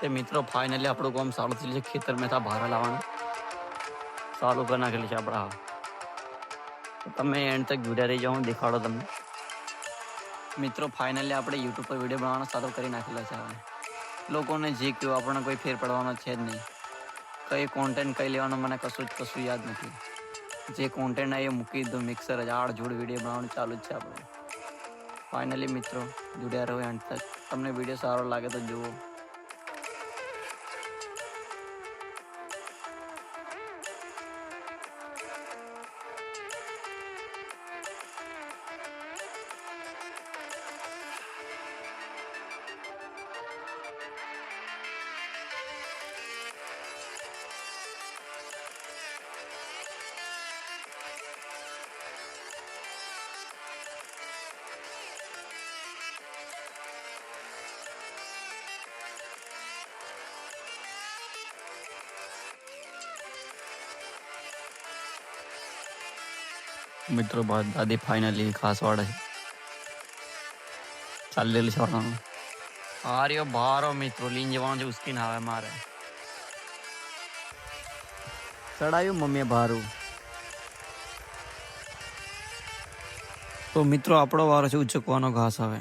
કે મિત્રો ફાઇનલી આપણો કામ શાલુ થી જે ક્ષેત્ર મેં તા બહાર લાવવાનું સાલો બના કે લેશા બરા તમે એન્ડ તક જુડ્યા રહી જાવ દેખાડો તમને મિત્રો ફાઇનલી આપણે YouTube પર વિડિયો બનાવવાનું શરુ કરી નાખેલો છે હવે લોકો ને જે કે આપણો કોઈ ફેર પાડવાનો છે જ નહીં તો એ કન્ટેન્ટ કઈ લેવાનો મને કશું જ કશું યાદ નથી જે કન્ટેન્ટ આ એ મુકી દો મિક્સર જાળ જોડ વિડિયો બનાવવાનું ચાલુ છે આપણો ફાઇનલી મિત્રો જુડ્યા રહો એન્ડ તક તમને વિડિયો સારો લાગે તો જો મિત્રો બાદાદે ફાઇનલી ખાસ વાડ છે ચાલ દેલ છોરાઓ આર્યો બારો મિત્રો લીંજોવાં છે સ્કિન હવે મારે સડાયો મમ્મીએ બારું તો મિત્રો આપડો વારો છે ઉચકવાનો ઘાસ આવે